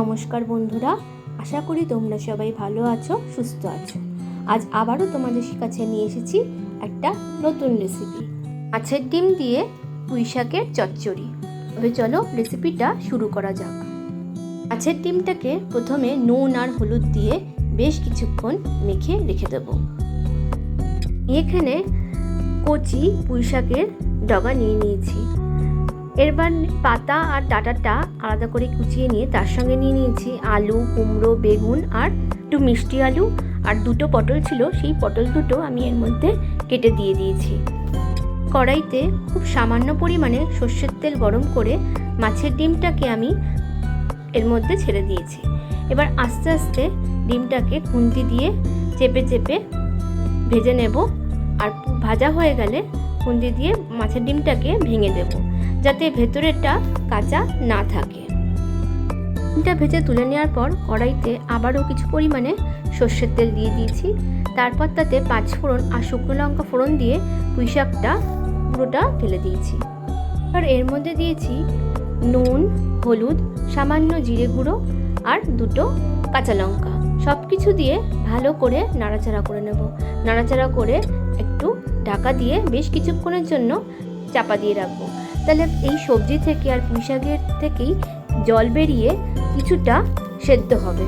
নমস্কার বন্ধুরা, আশা করি তোমরা সবাই ভালো আছো, সুস্থ আছো। আজ আবারও তোমাদের কাছে নিয়ে এসেছি একটা নতুন রেসিপি মাছের ডিম দিয়ে পুঁই শাকের চচ্চড়ি। তবে চলো রেসিপিটা শুরু করা যাক। মাছের ডিমটাকে প্রথমে নুন আর হলুদ দিয়ে বেশ কিছুক্ষণ মেখে রেখে দেবো। এখানে কচি পুঁই শাকের ডগা নিয়ে নিয়েছি। এরবার পাতা আর ডাটাটা আলাদা করে কুচিয়ে নিয়ে তার সঙ্গে নিয়ে নিয়েছি আলু, কুমড়ো, বেগুন আর একটু মিষ্টি আলু। আর দুটো পটল ছিল, সেই পটল দুটো আমি এর মধ্যে কেটে দিয়ে দিয়েছি। কড়াইতে খুব সামান্য পরিমাণে সর্ষের তেল গরম করে মাছের ডিমটাকে আমি এর মধ্যে ছেড়ে দিয়েছি। এবার আস্তে আস্তে ডিমটাকে খুন্তি দিয়ে চেপে চেপে ভেজে নেব। আর ভাজা হয়ে গেলে খুন্তি দিয়ে মাছের ডিমটাকে ভেঙে দেবো। যাতে ভেতরেরটা কাঁচা না থাকে। ডিমটা ভেজে তুলে নেওয়ার পর কড়াইতে আবারও কিছু পরিমাণে সর্ষের তেল দিয়ে দিয়েছি। তারপর তাতে পাঁচ ফোড়ন আর শুকনো লঙ্কা ফোড়ন দিয়ে পুঁই শাকটা পুরোটা ফেলে দিয়েছি। আর এর মধ্যে দিয়েছি নুন, হলুদ, সামান্য জিরে গুঁড়ো আর দুটো কাঁচা লঙ্কা। সব কিছু দিয়ে ভালো করে নাড়াচাড়া করে নেব। নাড়াচাড়া করে একটু ঢাকা দিয়ে বেশ কিছুক্ষণের জন্য চাপা দিয়ে রাখব। তাহলে এই সবজি থেকে আর পুঁই শাকের থেকেই জল বেরিয়ে কিছুটা সেদ্ধ হবে।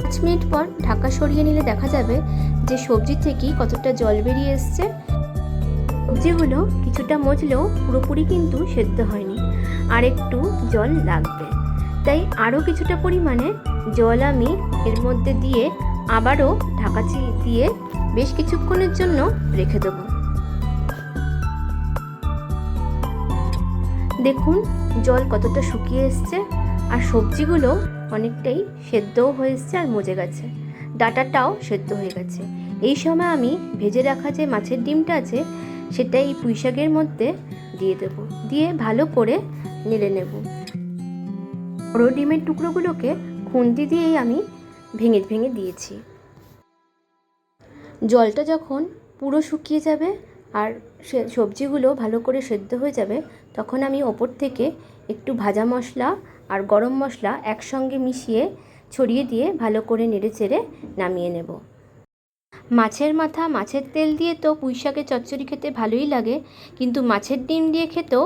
পাঁচ মিনিট পর ঢাকা সরিয়ে নিলে দেখা যাবে যে সবজি থেকেই কতটা জল বেরিয়ে এসছে। সবজিগুলো কিছুটা মজলেও পুরোপুরি কিন্তু সেদ্ধ হয়নি, আর একটু জল লাগবে। তাই আরও কিছুটা পরিমাণে জল আমি এর মধ্যে দিয়ে আবারও ঢাকা দিয়ে বেশ কিছুক্ষণের জন্য রেখে দেবো। দেখুন, জল কতটা শুকিয়ে এসছে আর সবজিগুলো অনেকটাই সেদ্ধও হয়ে এসছে আর মজে গেছে। ডাটাটাও সেদ্ধ হয়ে গেছে। এই সময় আমি ভেজে রাখা যে মাছের ডিমটা আছে সেটা এই পুঁই শাকের মধ্যে দিয়ে দেবো। দিয়ে ভালো করে নেড়ে নেব। বড়ো ডিমের টুকরোগুলোকে খুন্তি দিয়েই আমি ভেঙে ভেঙে দিয়েছি। জলটা যখন পুরো শুকিয়ে যাবে আর সে সবজিগুলো ভালো করে সেদ্ধ হয়ে যাবে, তখন আমি ওপর থেকে একটু ভাজা মশলা আর গরম মশলা একসঙ্গে মিশিয়ে ছড়িয়ে দিয়ে ভালো করে নেড়ে চেড়ে নামিয়ে নেব। মাছের মাথা, মাছের তেল দিয়ে তো পুঁই শাকের চচ্চড়ি খেতে ভালোই লাগে, কিন্তু মাছের ডিম দিয়ে খেতেও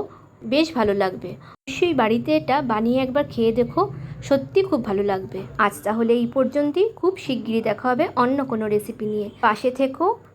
বেশ ভালো লাগবে। অবশ্যই বাড়িতে এটা বানিয়ে একবার খেয়ে দেখো, সত্যি খুব ভালো লাগবে। আজ তাহলে এই পর্যন্তই, খুব শিগগিরই দেখা হবে অন্য কোনো রেসিপি নিয়ে। পাশে থেকো।